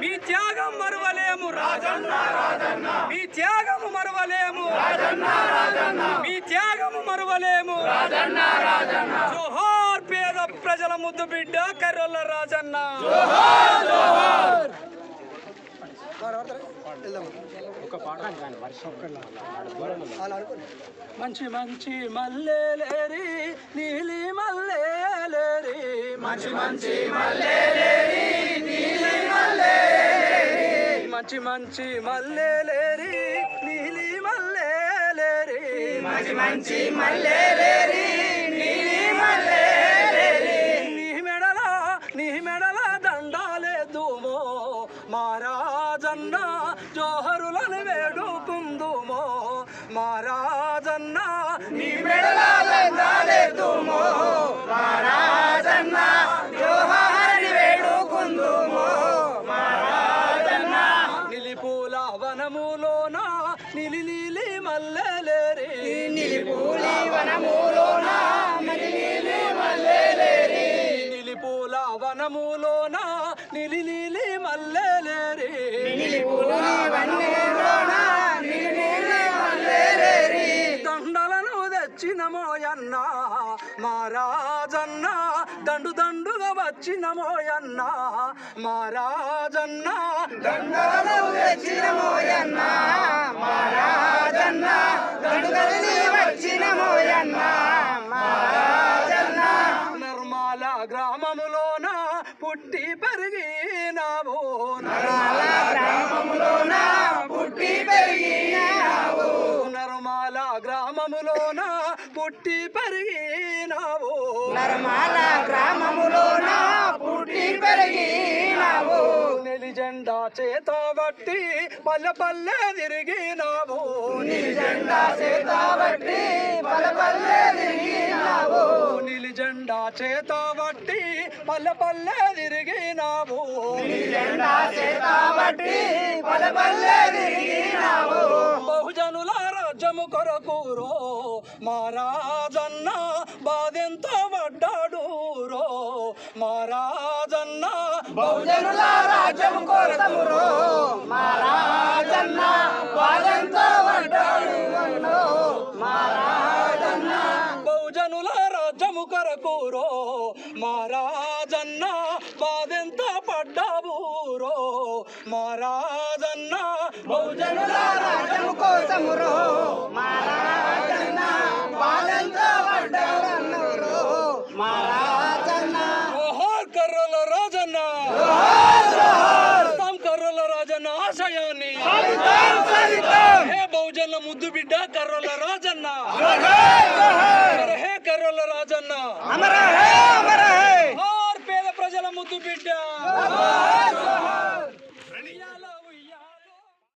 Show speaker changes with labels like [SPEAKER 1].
[SPEAKER 1] మీ త్యాగం మరువలేము రాజన్న మీ త్యాగము మరువలేము మీ త్యాగము మరువలేము. జోహార్ పేద ప్రజల ముద్దు బిడ్డ కర్రొల్ల రాజన్న. మంచి మంచి మల్లెలేరి నీలి మల్లెలేరి. మంచి మంచి మల్లెలేరి. మంచి మంచి మల్లెలేరి నీలి మల్లెలేరి. మంచి మంచి మల్లెలేరి నీలి మల్లెలేరి. నీ మెడల నీ మెడల దండాలేదుమో. మహారాజన్న జోహరులను వేడుకుందుమో. మహారాజన్న నీ మెడల దండాలేదుమో. మహారాజన్న వనములోన? నిలి నీలి మల్లెలేరి నిలిపూల వనములోన? నిలి నీలి మల్లెలేరి నిలిపూల వనములోన? నిలి నీలి మల్లెలేరి నిలిపూల వనములోన? నిలి నీలి మల్లెలేరి దండలను తెచ్చినమోయన్న మహారాజన్న దండు దండుగా వచ్చినమోయన్న మహారాజన్న దండలను తెచ్చినమోయన్న మహారాజన్న దండుగలి వచ్చినమోయన్న మహారాజన్న నిర్మల గ్రామములోన పుట్టి పెరిగినావు. నిర్మల గ్రామములోన పుట్టి పెరిగినావు. నిర్మల గ్రామములోన పుట్టి పెరిగినావు. నిర్మల గ్రామములోన పుట్టి పెరిగినావు. నెలి జెండా చేత బట్టి పల్లె పల్లె తిరిగినావు. నిలి జెండా చేత బట్టి పల్లె పల్లె తిరిగినావు. జెండా చేత బట్టి పల్లె పల్లె తిరిగినావు. జెండా చేత బట్టి పల్లె పల్లె తిరిగినావు. బహుజనుల రాజ్యము కొరకూరో మహారాజన్న బాధెంత పడ్డాడు రో మహారాజన్న బహుజనుల రాజ్యము కొరకూరో మహారాజన్న బాధెంత పడ్డాడు మహారాజన్న బహుజనుల రాజ్యము కొరకూరో మహారాజన్న బాధెంత పడ్డాబూరో మహారాజన్న బహుజనుల రాజ్యము కోసమురో మహారాజన్న బాధెంత పడ్డారన్నరో మహారాజన్న జోహార్ కర్రల రాజన్న సాధిస్తాం కర్రల రాజన్న ఆశయాన్ని హే బహుజన్ల ముద్దు బిడ్డ కర్రల రాజన్న అమర హే కర్రల రాజన్న ఆర్